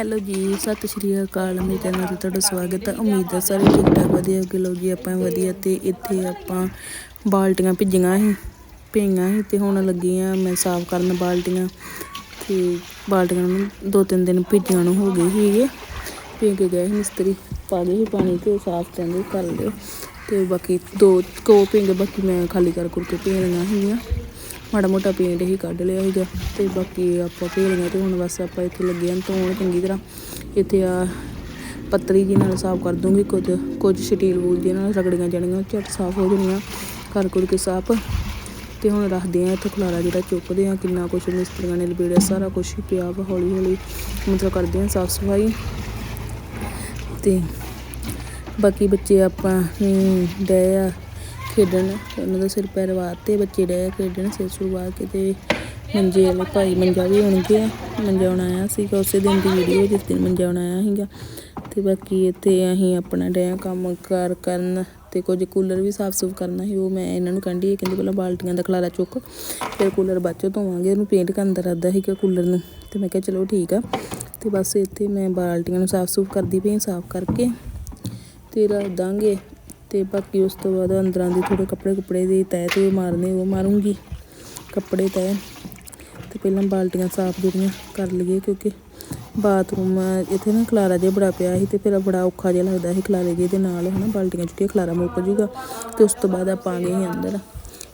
Hello ਜੀ, ਸਤਿ ਸ਼੍ਰੀ ਅਕਾਲ, ਮੇਰੇ ਚੈਨਲ ਤੇ ਤੁਹਾਡਾ ਸਵਾਗਤ ਹੈ। ਉਮੀਦ ਹੈ ਸਾਰੇ ਠੀਕ ਠਾਕ, ਵਧੀਆ ਹੋਗੇ ਲੋ ਜੀ, ਆਪਾਂ ਵਧੀਆ ਤੇ ਇੱਥੇ ਆਪਾਂ ਬਾਲਟੀਆਂ ਭਿੱਜੀਆਂ ਸੀ ਭੇਈਆਂ ਸੀ ਤੇ ਹੁਣ ਲੱਗੀਆਂ ਮੈਂ ਸਾਫ਼ ਕਰਨ ਬਾਲਟੀਆਂ ਤੇ ਬਾਲਟੀਆਂ ਨੂੰ ਦੋ ਤਿੰਨ ਦਿਨ ਭਿੱਜੀਆਂ ਨੂੰ ਹੋ ਗਏ ਸੀਗੇ। ਭੇਜ ਕੇ ਗਏ ਸੀ ਮਿਸਤਰੀ, ਪਾ ਗਏ ਸੀ ਪਾਣੀ ਤੇ ਸਾਫ਼ ਕਹਿੰਦੇ ਕਰ ਲਿਓ ਤੇ ਬਾਕੀ ਦੋ ਕੋ ਭੇਂਗੇ ਬਾਕੀ ਮੈਂ ਖਾਲੀ ਕਰ ਕਰਕੇ ਭੇਜਣੀਆਂ ਸੀਗੀਆਂ। ਮਾੜਾ ਮੋਟਾ ਪੇਂਟ ਹੀ ਕੱਢ ਲਿਆ ਸੀਗਾ ਤੇ ਬਾਕੀ ਆਪਾਂ ਭੇਜੀਆਂ ਤੇ ਹੁਣ ਬਸ ਆਪਾਂ ਇੱਥੇ ਲੱਗੇ ਹਾਂ ਧੋਣ ਚੰਗੀ ਤਰ੍ਹਾਂ। ਇੱਥੇ ਆ ਪੱਤਰੀ ਜੀ ਨਾਲ ਸਾਫ਼ ਕਰ ਦੂੰਗੀ, ਕੁਝ ਕੁਝ ਸਟੀਲ ਵੂਲ ਜੀ ਨਾਲ ਰਗੜੀਆਂ ਜਾਣੀਆਂ ਝਟ ਸਾਫ਼ ਹੋ ਜਾਣੀਆਂ ਕਰ ਕੁਰ ਕੇ ਸਾਫ਼। ਤੇ ਹੁਣ ਰੱਖਦੇ ਆ ਇੱਥੇ ਖਲਾਰਾ ਜਿਹੜਾ ਚੁੱਕਦੇ ਆ ਕਿੰਨਾ ਕੁਛ ਮਿਸਤਰੀਆਂ ਨੇ ਲਬੇੜਿਆ ਸਾਰਾ ਕੁਛ ਹੀ ਪਿਆ ਵਾ ਹੌਲੀ ਹੌਲੀ ਮਤਲਬ ਕਰਦੇ ਆ ਸਾਫ਼ ਸਫ਼ਾਈ ਤੇ ਬਾਕੀ ਬੱਚੇ ਆਪਾਂ ਡੇ ਆ ਖੇਡਣ। ਉਹਨਾਂ ਦਾ ਸਿਰ ਪੈਰ ਵਾਤੇ ਬੱਚੇ ਡੇ ਖੇਡਣ। ਸਿਰ ਸੁਰ ਵਾ ਕੇ ਤੇ ਮੰਜੇ ਵਾਲੇ ਭਾਈ ਮੰਜਾ ਵੀ ਹੁਣ ਗਿਆ। ਮੰਜਾ ਹੁਣ ਆਇਆ ਸੀਗਾ, ਉਸੇ ਦਿਨ ਦੀ ਵੀਡੀਓ ਜਿਸ ਦਿਨ ਮੰਜਾ ਹੁਣ ਆਇਆ ਸੀਗਾ। ਤੇ ਬਾਕੀ ਇੱਥੇ ਅਸੀਂ ਆਪਣਾ ਡੇ ਕੰਮ ਕਾਰ ਕਰਨ ਤੇ ਕੁਝ ਕੂਲਰ ਵੀ ਸਾਫ਼ ਸੁਫ ਕਰਨਾ ਸੀ। ਉਹ ਮੈਂ ਇਹਨਾਂ ਨੂੰ ਕਹਿੰਦੀ ਕਹਿੰਦੇ ਪਹਿਲਾਂ ਬਾਲਟੀਆਂ ਦਾ ਖਲਾਰਾ ਚੁੱਕ, ਫਿਰ ਕੂਲਰ ਬਾਅਦ ਚੋਂ ਧੋਵਾਂਗੇ। ਉਹਨੂੰ ਪੇਂਟ ਕਰਨ ਦਾ ਇਰਾਦਾ ਸੀਗਾ ਕੂਲਰ ਨੂੰ। ਤੇ ਮੈਂ ਕਿਹਾ ਚਲੋ ਠੀਕ ਆ। ਤੇ ਬਸ ਇੱਥੇ ਮੈਂ ਬਾਲਟੀਆਂ ਨੂੰ ਸਾਫ਼ ਸੁਫ ਕਰਦੀ ਪਈ ਸਾਫ਼ ਕਰਕੇ ਤੇ ਰੱਖ ਦਾਂਗੇ। ਤੇ ਬਾਕੀ ਉਸ ਤੋਂ ਬਾਅਦ ਅੰਦਰਾਂ ਦੇ ਥੋੜੇ ਕੱਪੜੇ ਕੁਪੜੇ ਦੇ ਤਹਿ ਤੇ ਮਾਰਨੇ, ਉਹ ਮਾਰੂੰਗੀ। ਕੱਪੜੇ ਤਹਿ। ਤੇ ਪਹਿਲਾਂ ਬਾਲਟੀਆਂ ਸਾਫ਼ ਜਿਹੜੀਆਂ ਕਰ ਲਈਏ ਕਿਉਂਕਿ ਬਾਥਰੂਮ, ਇੱਥੇ ਨਾ ਖਲਾਰਾ ਜਿਹਾ ਬੜਾ ਪਿਆ ਸੀ ਤੇ ਫਿਰ ਬੜਾ ਔਖਾ ਜਿਹਾ ਲੱਗਦਾ ਸੀ ਖਲਾਰੇ ਜਿਹੇ ਦੇ ਨਾਲ ਹਨਾ ਬਾਲਟੀਆਂ ਚੁੱਕੇ ਖਲਾਰਾ ਮੁੱਕ ਜੂਗਾ ਤੇ ਉਸ ਤੋਂ ਬਾਅਦ ਆਪਾਂ ਆ ਗਏ ਸੀ ਅੰਦਰ।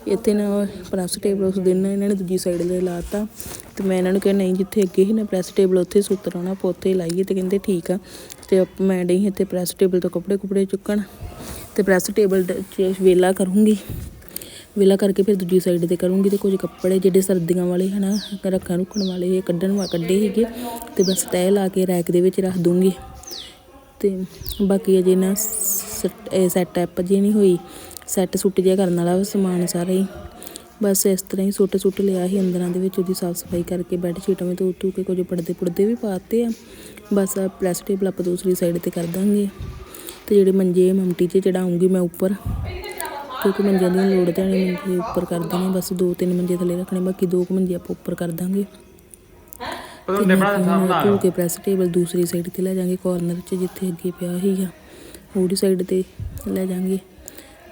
ਇੱਥੇ ਨਾ ਪ੍ਰੈਸ ਟੇਬਲ ਉਸ ਦਿਨ ਇਹਨਾਂ ਨੇ ਦੂਜੀ ਸਾਈਡ ਦੇ ਲਾਤਾ ਤੇ ਮੈਂ ਇਹਨਾਂ ਨੂੰ ਕਿਹਾ, ਨਹੀਂ, ਜਿੱਥੇ ਅੱਗੇ ਸੀ ਨਾ ਪ੍ਰੈਸ ਟੇਬਲ, ਉੱਥੇ ਸੁੱਤਰ ਆਉਣਾ, ਆਪਾਂ ਉੱਥੇ ਲਾਈਏ। ਤੇ ਕਹਿੰਦੇ, ਠੀਕ ਆ। ਤੇ ਮੈਂ ਡਈ ਇੱਥੇ ਪ੍ਰੈਸ ਟੇਬਲ ਤੋਂ ਕੱਪੜੇ ਕੁਪੜੇ ਚੁੱਕਣ। ਤੇ ਪ੍ਰੈਸ ਟੇਬਲ 'ਚ ਵੇਲਾ ਕਰੂੰਗੀ। ਵੇਲਾ ਕਰਕੇ ਫਿਰ ਦੂਜੀ ਸਾਈਡ ਤੇ ਕਰੂੰਗੀ ਤੇ ਕੁਝ ਕੱਪੜੇ ਜਿਹੜੇ ਸਰਦੀਆਂ ਵਾਲੇ ਹਨਾ ਰੱਖਣ ਰੁਕਣ ਵਾਲੇ ਇਹ ਕੱਢਣ ਵਾ, ਕੱਢੇ ਸੀਗੇ ਤੇ ਬਸ ਤਹਿ ਲਾ ਕੇ ਰੈਕ ਦੇ ਵਿੱਚ ਰੱਖ ਦੂੰਗੀ। ਤੇ ਬਾਕੀ ਅਜੇ ਨਾ ਸੈਟ ਐਪ ਜੀ ਨਹੀਂ ਹੋਈ। ਸੈੱਟ ਸੁੱਟ ਜਿਹਾ ਕਰਨ ਵਾਲਾ ਸਮਾਨ ਸਾਰਾ ਹੀ। ਬਸ ਇਸ ਤਰ੍ਹਾਂ ਹੀ ਸੁੱਟ ਸੁੱਟ ਲਿਆ ਸੀ ਅੰਦਰਾਂ ਦੇ ਵਿੱਚ, ਉਹਦੀ ਸਾਫ਼ ਸਫ਼ਾਈ ਕਰਕੇ ਬੈੱਡ ਸ਼ੀਟਾਂ ਵੀ ਧੋ ਧੂ ਕੇ ਕੁਝ ਪਰਦੇ ਪੁਰਦੇ ਵੀ ਪਾਤੇ ਆ। ਬਸ ਆ ਪ੍ਰੈਸ ਟੇਬਲ ਆਪਾਂ ਦੂਸਰੀ ਸਾਈਡ ਤੇ ਕਰ ਦਾਂਗੇ। ਤੇ ਜਿਹੜੇ ਮੰਜੇ ਮਮਟੀ 'ਚ ਚੜਾਉਂਗੀ ਮੈਂ ਉੱਪਰ। ਕਿਉਂਕਿ ਮੰਜਿਆਂ ਦੀ ਲੋੜ ਤੇ ਨਹੀਂ ਮੰਜੇ ਉੱਪਰ ਕਰ ਦੇਣੇ ਬਸ ਦੋ ਤਿੰਨ ਮੰਜੇ ਥੱਲੇ ਰੱਖਣੇ ਬਾਕੀ ਦੋ ਕੁ ਮੰਜੇ ਆਪਾਂ ਉੱਪਰ ਕਰ ਦਾਂਗੇ। ਧੋ ਕੇ ਪ੍ਰੈਸ ਟੇਬਲ ਦੂਸਰੀ ਸਾਈਡ ਤੇ ਲੈ ਜਾਾਂਗੇ ਕਾਰਨਰ 'ਚ ਜਿੱਥੇ ਅੱਗੇ ਪਿਆ ਸੀਗਾ। ਉਹਦੀ ਸਾਈਡ ਤੇ ਲੈ ਜਾਾਂਗੇ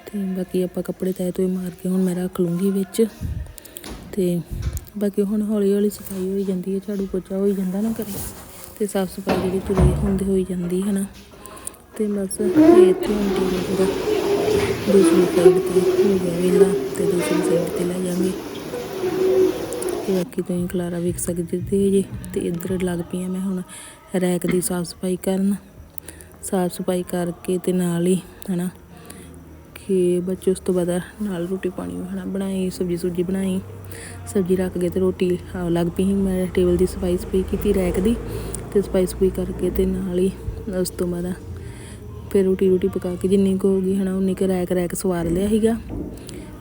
ਤੇ ਬਾਕੀ ਆਪਾਂ ਕੱਪੜੇ ਤੈ ਤੋਂ ਮਾਰ ਕੇ ਹੁਣ ਮੈਂ ਰੱਖ ਲੂੰਗੀ ਵਿੱਚ। ਤੇ ਬਾਕੀ ਹੁਣ ਹੌਲੀ ਹੌਲੀ ਸਫ਼ਾਈ ਹੋਈ ਜਾਂਦੀ ਹੈ ਝਾੜੂ ਪੋਚਾ ਹੋਈ ਜਾਂਦਾ ਨਾ ਕਰੇ ਤੇ ਸਾਫ਼ ਸਫ਼ਾਈ ਜਿਹੜੀ ਤੁਰੀ ਹੁੰਦੀ ਹੋਈ ਜਾਂਦੀ ਹੈ ਨਾ। ਤੇ ਬਸ ਇਹ ਇੱਥੇ ਹੁਣ ਦੂਸਰੀ ਸਾਈਡ ਤੇ ਹੋ ਗਿਆ ਵੇਲਾ ਤੇ ਦੂਸਰੀ ਸਾਈਡ ਤੇ ਲੈ ਜਾਵਾਂਗੇ। ਤੇ ਬਾਕੀ ਤੁਸੀਂ ਖਲਾਰਾ ਵੇਖ ਸਕਦੇ ਜੇ, ਤੇ ਇੱਧਰ ਲੱਗ ਪਈ ਆ ਮੈਂ ਹੁਣ ਰੈਕ ਦੀ ਸਾਫ਼ ਸਫ਼ਾਈ ਕਰਨ। ਸਾਫ਼ ਸਫ਼ਾਈ ਕਰਕੇ ਤੇ ਨਾਲ ਹੀ, ਹਨਾ, ਕਿ ਬੱਚੇ ਉਸ ਤੋਂ ਬਾਅਦ ਨਾਲ ਰੋਟੀ ਪਾਣੀ ਵੀ ਹਨਾ ਬਣਾਈ, ਸਬਜੀ ਸੁਬਜੀ ਬਣਾਈ। ਸਬਜੀ ਰੱਖ ਕੇ ਤੇ ਰੋਟੀ ਅਹ ਲੱਗ ਪਈ ਸੀ ਮੈਂ ਟੇਬਲ ਦੀ ਸਫ਼ਾਈ ਸਫ਼ਾਈ ਕੀਤੀ ਰੈਕ ਦੀ, ਤੇ ਸਫ਼ਾਈ ਸਫ਼ਾਈ ਕਰਕੇ ਤੇ ਨਾਲ ਹੀ ਉਸ ਤੋਂ ਬਾਅਦ ਫਿਰ ਰੋਟੀ ਰੋਟੀ ਪਕਾ ਕੇ ਜਿੰਨੀ ਕੁ ਹੋ ਗਈ ਹਨਾ, ਉਨੀ ਕੁ ਰੈਕ ਰੈਕ ਸਵਾਰ ਲਿਆ ਸੀਗਾ।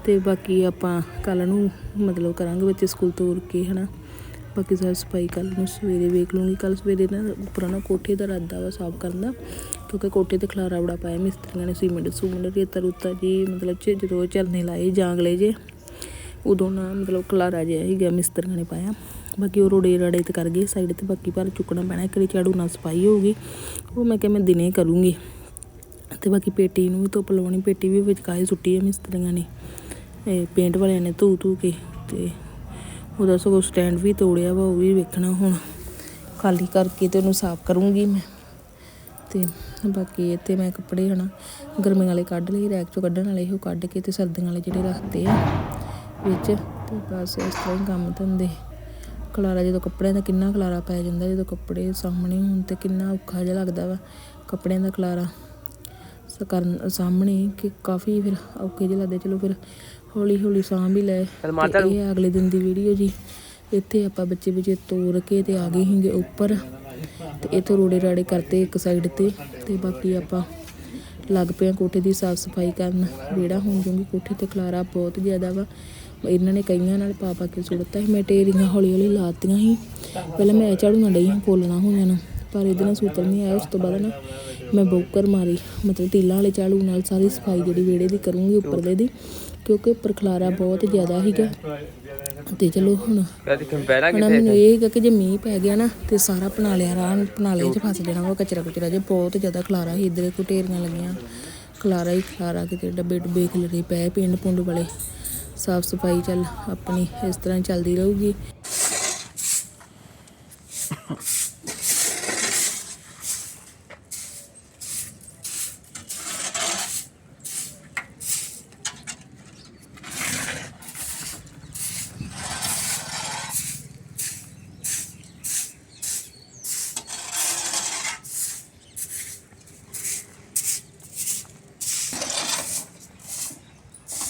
ਤੇ ਬਾਕੀ ਆਪਾਂ ਕੱਲ ਨੂੰ ਮਤਲਬ ਕਰਾਂਗੇ ਬੱਚੇ ਸਕੂਲ ਤੋਰ ਕੇ ਹਨਾ। ਬਾਕੀ ਸਾਰੀ ਸਫ਼ਾਈ ਕੱਲ ਨੂੰ ਸਵੇਰੇ ਵੇਖ ਲੂੰਗੀ। ਕੱਲ ਸਵੇਰੇ ਨਾ ਉੱਪਰ ਨਾ ਕੋਠੇ ਦਾ ਇਰਾਦਾ ਵਾ ਸਾਫ਼ ਕਰਨ ਦਾ, ਕਿਉਂਕਿ ਕੋਠੇ ਤੇ ਖਲਾਰਾ ਬੜਾ ਪਾਇਆ ਮਿਸਤਰੀਆਂ ਨੇ, ਸੀਮੈਂਟ ਸੂਮੈਂਟ ਰੇਤਾ ਰੂਤਾ ਜੀ, ਮਤਲਬ ਚ ਜਦੋਂ ਝਰਨੇ ਲਾਏ ਜਾਂਗਲੇ ਜੇ, ਉਦੋਂ ਨਾ ਮਤਲਬ ਖਲਾਰਾ ਜਿਹਾ ਹੀ ਗਿਆ ਮਿਸਤਰੀਆਂ ਨੇ ਪਾਇਆ। ਬਾਕੀ ਉਹ ਰੋੜੇ ਰੜੇ ਤੇ ਕਰ ਗਏ, ਸਾਈਡ ਤੇ ਬਾਕੀ ਪਰ ਚੁੱਕਣਾ ਪੈਣਾ, ਇੱਕ ਵਾਰੀ ਝਾੜੂ ਨਾਲ ਸਫ਼ਾਈ ਹੋਊਗੀ ਉਹ ਮੈਂ ਕਿਹਾ ਮੈਂ ਦਿਨੇ ਕਰੂੰਗੀ। ਤੇ ਬਾਕੀ ਪੇਟੀ ਨੂੰ ਵੀ ਧੁੱਪ ਲਵਾਉਣੀ ਪੇਟੀ ਵੀ ਵਿਚਕਾਏ ਸੁੱਟੀ ਹੈ ਮਿਸਤਰੀਆਂ ਨੇ। ਇਹ ਪੇਂਟ ਵਾਲਿਆਂ ਨੇ ਧੂ ਧੂ ਕੇ ਤੇ ਉਹਦਾ ਸਗੋਂ ਸਟੈਂਡ ਵੀ ਤੋੜਿਆ ਵਾ, ਉਹ ਵੀ ਵੇਖਣਾ ਹੁਣ। ਖਾਲੀ ਕਰਕੇ ਤੇ ਉਹਨੂੰ ਸਾਫ਼ ਕਰੂੰਗੀ ਮੈਂ। ਤੇ ਬਾਕੀ ਇੱਥੇ ਮੈਂ ਕੱਪੜੇ ਹਨਾ, ਗਰਮੀਆਂ ਵਾਲੇ ਕੱਢ ਲਈ ਰੈਕ ਚੋਂ ਕੱਢਣ ਵਾਲੇ ਉਹ ਕੱਢ ਕੇ ਤੇ ਸਰਦੀਆਂ ਵਾਲੇ ਜਿਹੜੇ ਰੱਖਦੇ ਆ ਵਿੱਚ। ਤੇ ਬਸ ਇਸ ਤਰ੍ਹਾਂ ਹੀ ਕੰਮ ਧੰਦੇ। ਖਲਾਰਾ ਜਦੋਂ ਕੱਪੜਿਆਂ ਦਾ ਕਿੰਨਾ ਖਲਾਰਾ ਪੈ ਜਾਂਦਾ, ਜਦੋਂ ਕੱਪੜੇ ਸਾਹਮਣੇ ਹੋਣ ਤੇ ਕਿੰਨਾ ਔਖਾ ਜਿਹਾ ਲੱਗਦਾ ਵਾ, ਕੱਪੜਿਆਂ ਦਾ ਖਲਾਰਾ ਕਰਨ ਸਾਹਮਣੇ ਕਿ ਕਾਫੀ ਫਿਰ ਔਖੇ ਜਿਹੇ ਲੱਗਦੇ। ਚਲੋ ਫਿਰ ਹੌਲੀ ਹੌਲੀ ਸਾਂਭ ਹੀ ਲੈ। ਤੇ ਇਹ ਅਗਲੇ ਦਿਨ ਦੀ ਵੀਡੀਓ ਜੀ। ਇੱਥੇ ਆਪਾਂ ਬੱਚੇ ਬੱਚੇ ਤੋੜ ਕੇ ਤੇ ਆ ਗਏ ਸੀਗੇ ਉੱਪਰ। ਤੇ ਇੱਥੇ ਰੋੜੇ ਰਾੜੇ ਕਰਤੇ ਇੱਕ ਸਾਈਡ ਤੇ। ਤੇ ਬਾਕੀ ਆਪਾਂ ਲੱਗ ਪਿਆ ਕੋਠੇ ਦੀ ਸਾਫ਼ ਸਫ਼ਾਈ ਕਰਨ। ਵਿਹੜਾ ਹੋਣ ਜੂਗੀ ਕੋਠੇ ਤੇ ਖਲਾਰਾ ਬਹੁਤ ਜ਼ਿਆਦਾ ਵਾ। ਇਹਨਾਂ ਨੇ ਕਈਆਂ ਨਾਲ ਪਾ ਪਾ ਕੇ ਸੁੱਟਤਾ ਸੀ। ਮੈਂ ਟੇਰੀਆਂ ਹੌਲੀ ਹੌਲੀ ਲਾਤੀਆਂ ਸੀ। ਪਹਿਲਾਂ ਮੈਂ ਝਾੜੂ ਨਾਲ ਡਈ ਸੀ ਫੋਲਣਾ ਹੋਈਆਂ ਨੂੰ ਪਰ ਇਹਦੇ ਨਾਲ ਸੂਤਰ ਨਹੀਂ ਆਇਆ। ਉਸ ਤੋਂ ਬਾਅਦ ਨਾ ਮੈਂ ਬੌਕਰ ਮਾਰੀ, ਮਤਲਬ ਤੀਲਾਂ ਵਾਲੇ ਝਾੜੂ ਨਾਲ ਸਾਰੀ ਸਫ਼ਾਈ ਜਿਹੜੀ ਵਿਹੜੇ ਦੀ ਕਰੂੰਗੀ ਉੱਪਰਲੇ ਦੀ ਕਿਉਂਕਿ ਉੱਪਰ ਖਲਾਰਾ ਬਹੁਤ ਜ਼ਿਆਦਾ ਸੀਗਾ। ਤੇ ਚਲੋ ਹੁਣ ਹੁਣ ਮੈਨੂੰ ਇਹ ਹੈਗਾ ਕਿ ਜੇ ਮੀਂਹ ਪੈ ਗਿਆ ਨਾ, ਤੇ ਸਾਰਾ ਪਨਾ ਰਾਹ ਪਨਾਲੇ 'ਚ ਫਸ ਜਾਣਾ ਵਾ, ਕਚਰਾ ਕੁਚਰਾ, ਜੇ ਬਹੁਤ ਜ਼ਿਆਦਾ ਖਲਾਰਾ ਸੀ, ਇੱਧਰ ਕੋ ਢੇਰੀਆਂ ਲੱਗੀਆਂ, ਖਲਾਰਾ ਹੀ ਖਲਾਰਾ, ਕਿਤੇ ਡੱਬੇ ਡੱਬੇ ਖਿਲਰੇ ਪਏ, ਪਿੰਡ ਪੁੰਡ ਵਾਲੇ, ਸਾਫ਼ ਸਫ਼ਾਈ ਚੱਲ ਆਪਣੀ ਇਸ ਤਰ੍ਹਾਂ ਚੱਲਦੀ ਰਹੂਗੀ।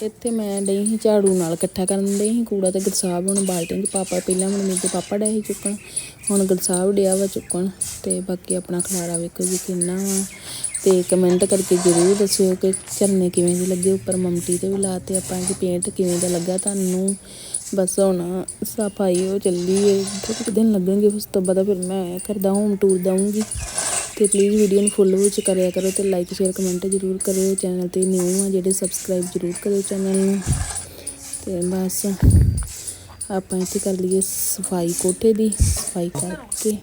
ਇੱਥੇ ਮੈਂ ਡਈ ਸੀ ਝਾੜੂ ਨਾਲ ਇਕੱਠਾ ਕਰਨ ਡਈ ਸੀ। ਕੂੜਾ ਤੇ ਗਰਸਾਬ ਹੁਣ ਬਾਲਟੀਆਂ 'ਚ ਪਾਪਾ, ਪਹਿਲਾਂ ਹੁਣ ਮੇਰੇ ਪਾਪਾ ਡਿਆ ਸੀ ਚੁੱਕਣ। ਹੁਣ ਗਰਸਾਬ ਡਿਆ ਵਾ ਚੁੱਕਣ ਤੇ ਬਾਕੀ ਆਪਣਾ ਖਲਾਰਾ ਵੇਖੋ ਜੀ ਕਿੰਨਾ ਵਾ। ਤੇ ਕਮੈਂਟ ਕਰਕੇ ਜ਼ਰੂਰ ਦੱਸਿਓ ਕਿ ਝਰਨੇ ਕਿਵੇਂ ਦੇ ਲੱਗੇ, ਉੱਪਰ ਮਮਟੀ ਤੇ ਵੀ ਲਾਤੇ ਆਪਾਂ ਕਿ ਪੇਂਟ ਕਿਵੇਂ ਦਾ ਲੱਗਾ ਤੁਹਾਨੂੰ। ਬਸ ਹੁਣ ਸਫ਼ਾਈ ਹੋ ਚੱਲੀ ਹੈ ਬਹੁਤ ਕੁ ਦਿਨ ਲੱਗਣਗੇ ਉਸ ਤੋਂ ਬਾਅਦ ਫਿਰ ਮੈਂ ਕਰਦਾ ਹੋਮ ਟੂਰ ਦਊਂਗੀ। ਤੇ ਪਲੀਜ਼ ਵੀਡੀਓ ਨੂੰ ਫੁੱਲ ਵਿੱਚ ਕਰਿਆ ਕਰੋ ਤੇ ਲਾਈਕ ਸ਼ੇਅਰ ਕਮੈਂਟ ਜ਼ਰੂਰ ਕਰਿਓ। ਚੈਨਲ ਤੇ ਨਿਊ ਆ ਜਿਹੜੇ ਸਬਸਕ੍ਰਾਈਬ ਜ਼ਰੂਰ ਕਰਿਓ ਚੈਨਲ ਨੂੰ। ਤੇ ਬਸ ਆਪਾਂ ਇੱਥੇ ਕਰ ਲਈਏ ਸਫ਼ਾਈ ਕੋਠੇ ਦੀ, ਸਫ਼ਾਈ ਕਰਕੇ।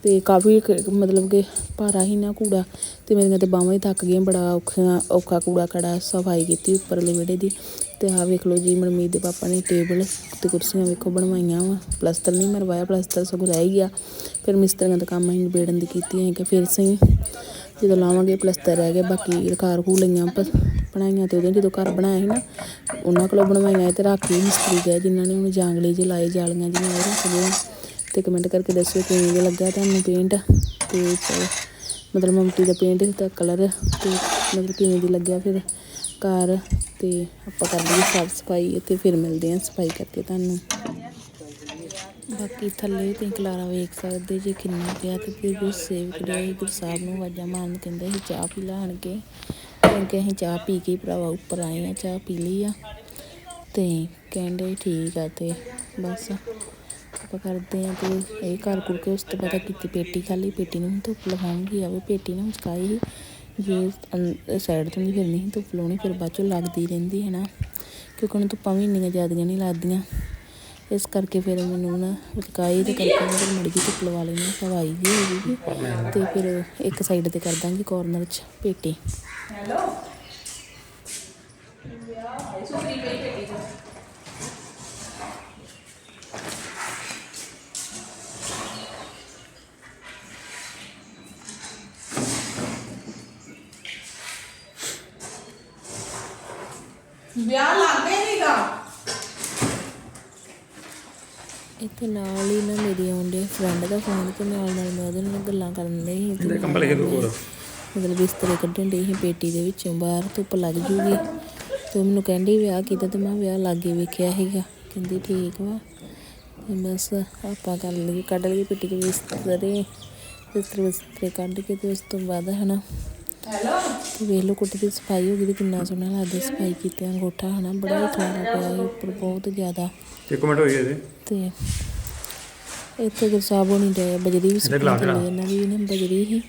ਅਤੇ ਕਾਫੀ ਮਤਲਬ ਕਿ ਭਾਰਾ ਸੀ ਨਾ ਕੂੜਾ ਅਤੇ ਮੇਰੀਆਂ ਤਾਂ ਬਾਹਵਾਂ ਹੀ ਥੱਕ ਗਈਆਂ, ਬੜਾ ਔਖਾ ਔਖਾ ਕੂੜਾ ਕੜਾ ਸਫ਼ਾਈ ਕੀਤੀ ਉੱਪਰਲੇ ਵਿਹੜੇ ਦੀ ਅਤੇ ਆਹ ਵੇਖ ਲਓ ਜੀ, ਮਨਮੀਤ ਦੇ ਪਾਪਾ ਨੇ ਟੇਬਲ ਅਤੇ ਕੁਰਸੀਆਂ ਵੇਖੋ ਬਣਵਾਈਆਂ ਵਾ, ਪਲਸਤਰ ਨਹੀਂ ਮਰਵਾਇਆ, ਪਲਸਤਰ ਸਗੋਂ ਰਹਿ ਹੀ ਗਿਆ। ਫਿਰ ਮਿਸਤਰੀਆਂ ਦਾ ਕੰਮ ਅਸੀਂ ਨਿਬੇੜਨ ਦੀ ਕੀਤੀ ਹੈ ਕਿ ਫਿਰ ਸਹੀ, ਜਦੋਂ ਲਾਵਾਂਗੇ ਪਲਸਤਰ ਰਹਿ ਗਿਆ, ਬਾਕੀ ਰਕਾਰ ਖੂ ਲਈਆਂ ਬਣਾਈਆਂ ਤੇ ਉਹਦੇ ਜਦੋਂ ਘਰ ਬਣਾਇਆ ਸੀ ਨਾ, ਉਹਨਾਂ ਕੋਲੋਂ ਬਣਵਾਈਆਂ ਤੇ ਰੱਖ ਲਈ ਮਿਸਤਰੀ ਗਏ ਜਿਨ੍ਹਾਂ ਨੇ ਹੁਣ ਜਾਂਗਲੇ ਜਿਹੇ ਲਾਏ, ਜਾਲੀਆਂ ਜਿਹੀਆਂ ਉਹ ਰੱਖ ਤੇ ਕਮੈਂਟ ਕਰਕੇ ਦੱਸਿਓ ਕਿਵੇਂ ਦਾ ਲੱਗਾ ਤੁਹਾਨੂੰ ਪੇਂਟ ਤੇ ਮਤਲਬ ਮਮਟੀ ਦਾ ਪੇਂਟ ਦਾ ਕਲਰ ਤੇ ਮਤਲਬ ਕਿਵੇਂ ਦੀ ਲੱਗਿਆ ਫਿਰ ਘਰ ਤੇ ਆਪਾਂ ਕਰ ਲਈਏ ਸਾਫ਼ ਸਫ਼ਾਈ ਤੇ ਫਿਰ ਮਿਲਦੇ ਹਾਂ ਸਫ਼ਾਈ ਕਰਕੇ ਤੁਹਾਨੂੰ। ਬਾਕੀ ਥੱਲੇ ਤੇ ਕਲਾਰਾ ਵੇਖ ਸਕਦੇ ਜੇ ਕਿੰਨਾ ਪਿਆ ਤੇ ਫਿਰ ਗੁਰੂ ਸੇਵ ਕਰਿਆ ਸੀ ਸਾਹਿਬ ਨੂੰ ਆਵਾਜ਼ਾਂ ਮਾਰਨ ਕਹਿੰਦੇ ਸੀ ਚਾਹ ਪੀ ਲਾਣ ਕੇ ਕਿਉਂਕਿ ਅਸੀਂ ਚਾਹ ਪੀ ਕੇ ਭਰਾਵਾ ਉੱਪਰ ਆਏ ਆ ਚਾਹ ਪੀ ਲਈ ਆ ਤੇ ਕਹਿੰਦੇ ਠੀਕ ਆ ਤੇ ਬਸ। ਆਪਾਂ ਕਰਦੇ ਆ ਤੇ ਇਹ ਘਰ ਕੁਰ ਕੇ ਉਸ ਤੋਂ ਬਾਅਦ ਕੀਤੀ ਪੇਟੀ ਖਾਲੀ ਪੇਟੀ ਨੂੰ ਧੁੱਪ ਲਗਾਉਂਗੀ ਆਵੇ ਪੇਟੀ ਨਾ ਮੁਸਕਾਈ ਸੀ ਜੇ ਸਾਈਡ ਤੋਂ ਨਹੀਂ ਫਿਰਨੀ ਸੀ ਧੁੱਪ ਲਾਉਣੀ, ਫਿਰ ਬਾਅਦ ਚੋਂ ਲੱਗਦੀ ਰਹਿੰਦੀ ਹੈ ਨਾ, ਕਿਉਂਕਿ ਉਹਨੂੰ ਧੁੱਪਾਂ ਵੀ ਇੰਨੀਆਂ ਜ਼ਿਆਦੀਆਂ ਨਹੀਂ ਲੱਗਦੀਆਂ। ਇਸ ਕਰਕੇ ਫਿਰ ਮੈਨੂੰ ਨਾ ਮੁਸਕਾਈ ਤੇ ਕਰਕੇ ਮੈਂ ਫਿਰ ਮੜੀ ਜਿਹੀ ਧੁੱਪ ਲਵਾ ਲੈਣੀ ਹਵਾਈ ਜੀ ਹੋ ਜੂਗੀ ਤੇ ਫਿਰ ਇੱਕ ਸਾਈਡ ਤੇ ਕਰ ਦਾਂਗੀ ਕੋਰਨਰ 'ਚ ਪੇਟੀ। ਵਿਆਹ ਇੱਥੇ ਨਾਲ ਹੀ ਨਾ ਮੇਰੀ ਆਉਂਦੇ ਫਰੈਂਡ ਦਾ ਫੋਨ ਤੇ ਨਾਲ ਨਾਲ ਮੈਂ ਉਹਦੇ ਨਾਲ ਗੱਲਾਂ ਕਰਨ ਲਈ ਤੇ ਕੰਬਲ ਕੇ ਮਤਲਬ ਬਿਸਤਰੇ ਕੱਢਣ ਡਈ ਸੀ ਪੇਟੀ ਦੇ ਵਿੱਚੋਂ ਬਾਹਰ ਧੁੱਪ ਲੱਗ ਜੂਗੀ। ਤੇ ਉਹ ਮੈਨੂੰ ਕਹਿੰਦੀ ਵਿਆਹ ਕੀਤਾ ਤੇ ਮੈਂ ਵਿਆਹ ਲਾਗੇ ਵੇਖਿਆ ਸੀਗਾ। ਕਹਿੰਦੀ ਠੀਕ ਵਾ। ਤੇ ਬਸ ਆਪਾਂ ਕਰ ਲਈ ਕੱਢ ਲਈ ਪੇਟੀ ਦੇ ਬਿਸਤਰੇ ਬਿਸਤਰੇ ਬਿਸਤਰੇ ਕੱਢ ਕੇ ਤੇ ਉਸ ਤੋਂ ਬਾਅਦ ਹਨਾ ਲਓ ਕੋਠੇ ਦੀ ਸਫ਼ਾਈ ਹੋ ਗਈ ਤੇ ਕਿੰਨਾ ਸੋਹਣਾ ਲੱਗਦਾ ਸਫ਼ਾਈ ਕੀਤੇ ਅੰਗੋਠਾ ਹਨਾ ਬੜਾ ਹੀ ਖਲਾਰਾ ਪਿਆ ਸੀ ਉੱਪਰ ਬਹੁਤ ਜ਼ਿਆਦਾ। ਇੱਕ ਮਿੰਟ ਹੋਈ ਇਹਦੇ। ਤੇ ਇੱਥੇ ਗੁਰਸਾਬ ਹੋਣੀ ਦੇ ਬਜਰੀ ਵੀ ਥੱਲੇ ਇਹਨਾਂ ਦੀ ਨਾ ਬਜਰੀ ਹੀ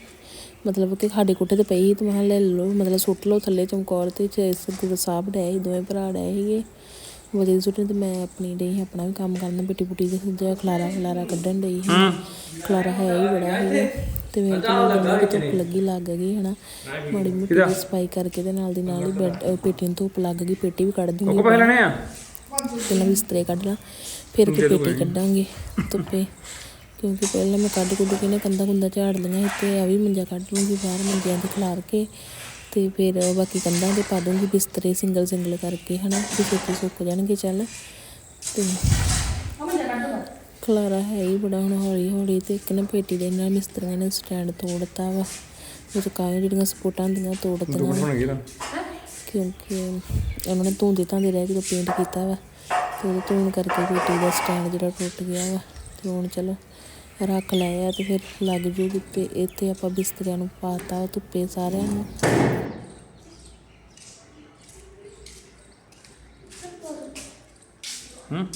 ਮਤਲਬ ਕਿ ਸਾਡੇ ਕੋਠੇ ਤੇ ਪਈ ਸੀ ਤੇ ਮੈਂ ਕਿਹਾ ਲੈ ਲਓ ਮਤਲਬ ਸੁੱਟ ਲਓ ਥੱਲੇ ਚਮਕੌਰ ਤੇ ਚ ਇਸ ਗੁਰਸਾਬ ਡਏ ਸੀ ਦੋਵੇਂ ਭਰਾ ਡਏ ਸੀਗੇ। ਬਜਰੀ ਸੁੱਟਣ ਤੇ ਮੈਂ ਆਪਣੀ ਡਈ ਸੀ ਆਪਣਾ ਵੀ ਕੰਮ ਕਰਨਾ ਬਿੱਟੀ ਬੁੱਟੀ ਦੇ ਖਲਾਰਾ ਖਲਾਰਾ ਕੱਢਣ ਡਈ ਸੀ। ਖਲਾਰਾ ਹੈ ਹੀ ਬੜਾ ਸੀ। ਤੇ ਮੇਰੇ ਕੋਲ ਬੰਦਾ ਕਿ ਧੁੱਪ ਲੱਗੀ ਲੱਗ ਗਈ ਹਨਾ? ਮਾੜੀ ਮੋਟੀ ਸਫ਼ਾਈ ਕਰਕੇ ਤੇ ਨਾਲ ਦੀ ਨਾਲ ਹੀ ਬੈੱਡ ਪੇਟੀ ਨੂੰ ਧੁੱਪ ਲੱਗ ਗਈ ਪੇਟੀ ਵੀ ਕੱਢ ਦੂੰਗੀ ਕੋਕੋ ਲੈਣੇ ਆ? ਪਹਿਲਾਂ ਬਿਸਤਰੇ ਕੱਢ ਲਾਂ ਫਿਰ ਕੇ ਪੇਟੀ ਕੱਢਾਂਗੇ ਧੁੱਪੇ। ਕਿਉਂਕਿ ਪਹਿਲਾਂ ਮੈਂ ਕੱਢ ਕੁੱਢ ਕੇ ਨਾ ਕੰਧਾਂ ਕੁੰਧਾਂ ਝਾੜ ਲਈਆਂ ਸੀ ਤੇ ਆ ਵੀ ਮੰਜਾ ਕੱਢ ਲੂੰਗੀ ਬਾਹਰ ਮੰਜਿਆਂ ਤੇ ਖਿਲਾਰ ਕੇ। ਤੇ ਫਿਰ ਬਾਕੀ ਕੰਧਾਂ ਤੇ ਪਾ ਦੂੰਗੀ ਬਿਸਤਰੇ ਸਿੰਗਲ ਸਿੰਗਲ ਕਰਕੇ ਹਨਾ? ਕਿ ਛੇਤੀ ਸੁੱਕ ਜਾਣਗੇ ਚੱਲ। ਤੇ ਖਲਾਰਾ ਹੈ ਹੀ ਬੜਾ ਹੁਣ ਹੌਲੀ ਹੌਲੀ ਤੇ ਇੱਕ ਨਾ ਪੇਟੀ ਦੇ ਨਾਲ ਮਿਸਤਰੀਆਂ ਨੇ ਸਟੈਂਡ ਤੋੜਤਾ ਵਾ। ਉਹ ਕਾਏ ਜਿਹੜੀਆਂ ਸਪੋਰਟਾਂ ਹੁੰਦੀਆਂ ਉਹ ਤੋੜਤੀਆਂ ਕਿਉਂਕਿ ਉਹਨਾਂ ਨੇ ਧੂੰਦੇ ਧਾਂਦੇ ਰਹਿ ਜਦੋਂ ਪੇਂਟ ਕੀਤਾ ਵਾ ਤੇ ਉਹਦੇ ਧੂਣ ਕਰਕੇ ਪੇਟੀ ਦਾ ਸਟੈਂਡ ਜਿਹੜਾ ਟੁੱਟ ਗਿਆ ਵਾ। ਤੇ ਹੁਣ ਚਲੋ ਰੱਖ ਲਿਆ ਤੇ ਫਿਰ ਲੱਗ ਜੂਗੀ ਤੇ ਇੱਥੇ ਆਪਾਂ ਬਿਸਤਰਿਆਂ ਨੂੰ ਪਾਤਾ ਧੁੱਪੇ ਸਾਰਿਆਂ ਨੂੰ। ਹੂੰ?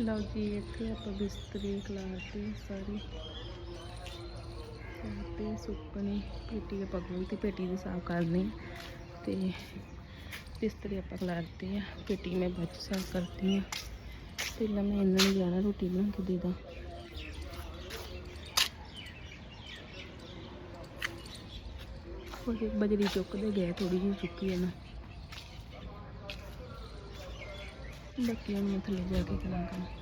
ਲਓ ਜੀ ਇੱਥੇ ਆਪਾਂ ਬਿਸਤਰੀ ਖਲਾਰਤੀ ਸਾਰੀ। ਤੇ ਸੁੱਕਣੀ ਪੇਟੀ ਦੇ ਪੱਗੂ ਤੇ ਪੇਟੀ ਦੇ ਸਾਫ਼ ਕਰਨੀ ਤੇ ਬਿਸਤਰੇ ਆਪਾਂ ਖਲਾਰਤੀ ਆ, ਪੇਟੀ ਮੈਂ ਬਾਅਦ 'ਚ ਸਾਫ਼ ਕਰਦੀ ਆ। ਪਹਿਲਾਂ ਮੈਂ ਇਹਨਾਂ ਨੂੰ ਜਾਣਾ ਰੋਟੀ ਬਣਾ ਕੇ ਦੇ ਦਾਂ। ਕੋਈ ਬਜਰੀ ਚੁੱਕਦੇ ਗਏ ਥੋੜੀ ਜਿਹੀ ਚੁੱਕੀ ਹੈ ਨਾ। ਬਾਕੀ ਹੁਣ ਮੈਂ ਥੱਲੇ ਜਾ ਕੇ ਕਰਾਂਗਾ